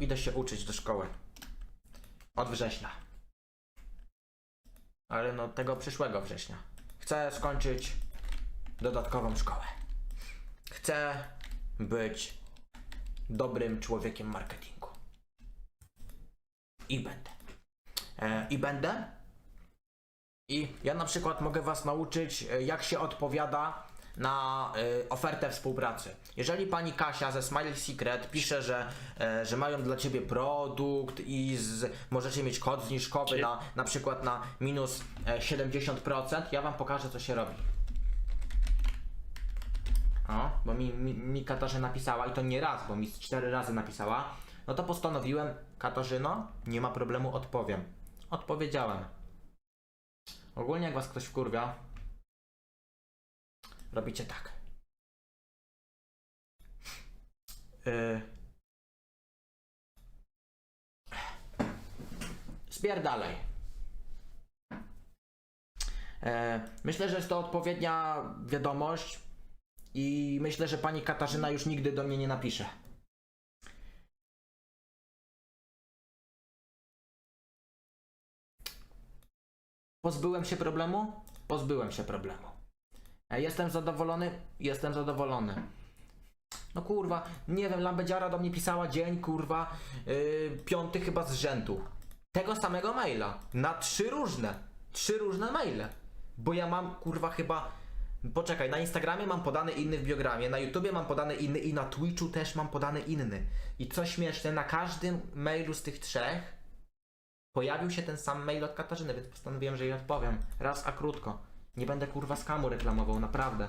idę się uczyć do szkoły. Od września. Ale no tego przyszłego września. Chcę skończyć dodatkową szkołę. Chcę być dobrym człowiekiem marketingu. I będę. E, I będę. I ja na przykład mogę Was nauczyć, e, jak się odpowiada na e, ofertę współpracy. Jeżeli pani Kasia ze Smile Secret pisze, że, e, że mają dla ciebie produkt i z, możecie mieć kod zniżkowy na, na przykład na minus e, 70%, ja Wam pokażę, co się robi. O, bo mi, mi, mi Katarzyna napisała i to nie raz, bo mi z cztery razy napisała. No to postanowiłem, Katarzyno, nie ma problemu, odpowiem. Odpowiedziałem. Ogólnie jak was ktoś wkurwia, robicie tak. Yy. Spierdalej. E, myślę, że jest to odpowiednia wiadomość i myślę, że pani Katarzyna już nigdy do mnie nie napisze. Pozbyłem się problemu? Pozbyłem się problemu. Jestem zadowolony? Jestem zadowolony. No kurwa, nie wiem, Lambedziara do mnie pisała dzień, kurwa, yy, piąty chyba z rzędu. Tego samego maila. Na trzy różne. Trzy różne maile. Bo ja mam, kurwa, chyba... Poczekaj, na Instagramie mam podany inny w biogramie, na YouTubie mam podany inny i na Twitchu też mam podany inny. I co śmieszne, na każdym mailu z tych trzech pojawił się ten sam mail od Katarzyny, więc postanowiłem, że jej odpowiem. Raz a krótko. Nie będę kurwa skamu reklamował, naprawdę.